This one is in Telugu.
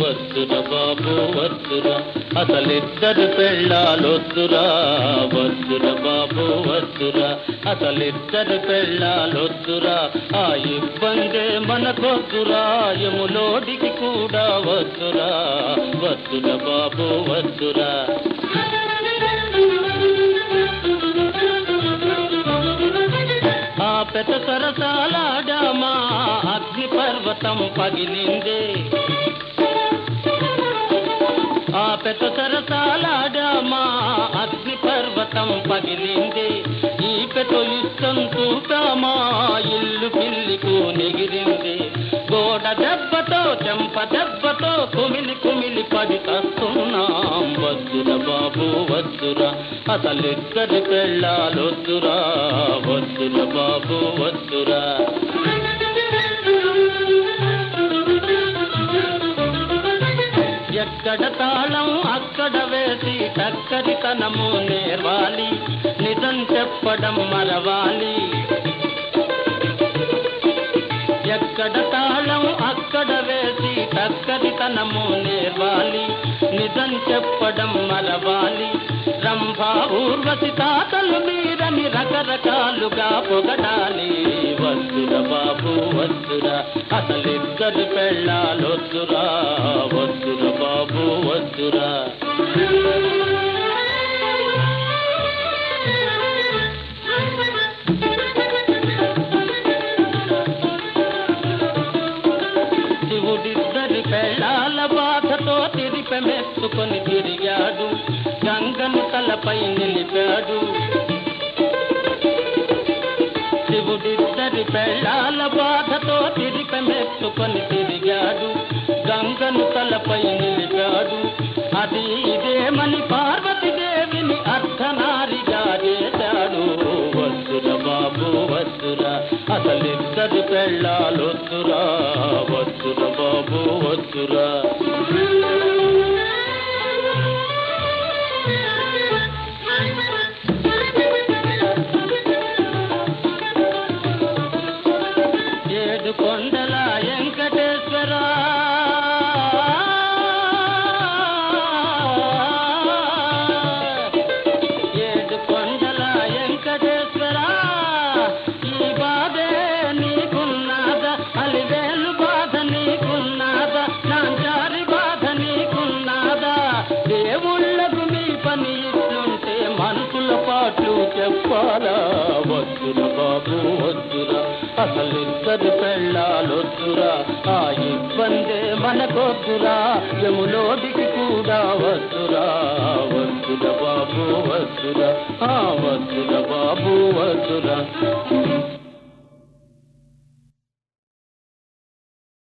వద్దుర బాబు వద్దురా అసలిద్దరు పెళ్ళాలొద్దురా వద్దుర బాబు వద్దురా అసలిద్దరు పెళ్ళాలొద్దురా ఆ ఇబ్బందే మనకొద్దురా. యములోడికి కూడా వద్దురా వద్దుర బాబు వద్దురా ఆ పెద్ద సరసాలాడామా. అగ్ని పర్వతం పగిలిందే. ఆ సరసాలాడామా అగ్ని పర్వతం పగిలింది. ఈ పెతొలిస్తం చూపామా ఇల్లు పిల్లికు నెగిరింది. గోడ దెబ్బతో చెంప దెబ్బతో కుమిలి కుమిలి పది తస్తున్నాం. వద్దుర బాబు వద్దురా అసలిద్దరి పెళ్ళాలొద్దురా. వద్దురా బాబు వద్దురా. ఎక్కడ తాళం అక్కడ వేసి టక్కరితనము నేర్వాలి. నిజం చెప్పడం మరవాలి. ఎక్కడ తాళం అక్కడ వేసి టక్కరితనము నేర్వాలి. నిజం చెప్పడం మరవాలి. రంభా ఊర్వశి తాతలు మీరని రకరకాలుగా పొగడాలి. వద్దురా బాబు వద్దుర అసలిద్దరు పెళ్ళాలొద్దురా వద్దురా శివుడిద్దరి పెళ్ళాల బాధతో తిరిపెమెత్తుకొని తిరిగాడు. గంగను తలపై నిలిపాడు. శివుడిద్దరి పెళ్ళాల బాధతో తిరిపెమెత్తుకొని తిరిగాడు. గంగను తలపై అది ఇదేమని పార్వతీదేవిని అర్ధనారిగా చేశాడు వద్దుర బాబు వద్దుర అసలిద్దరి పెళ్ళాలొద్దురా వద్దుర బాబు వద్దురా చెప్పాలా? వద్దుర బాబు వద్దురా. అసలు ఇద్దరు పెళ్ళాలొద్దురా. ఆ ఇబ్బందే మనకొద్దురా. యములోదికి కూడా వద్దురా. వద్దుర బాబు వద్దురా. ఆ వద్దుర బాబు వద్దురా.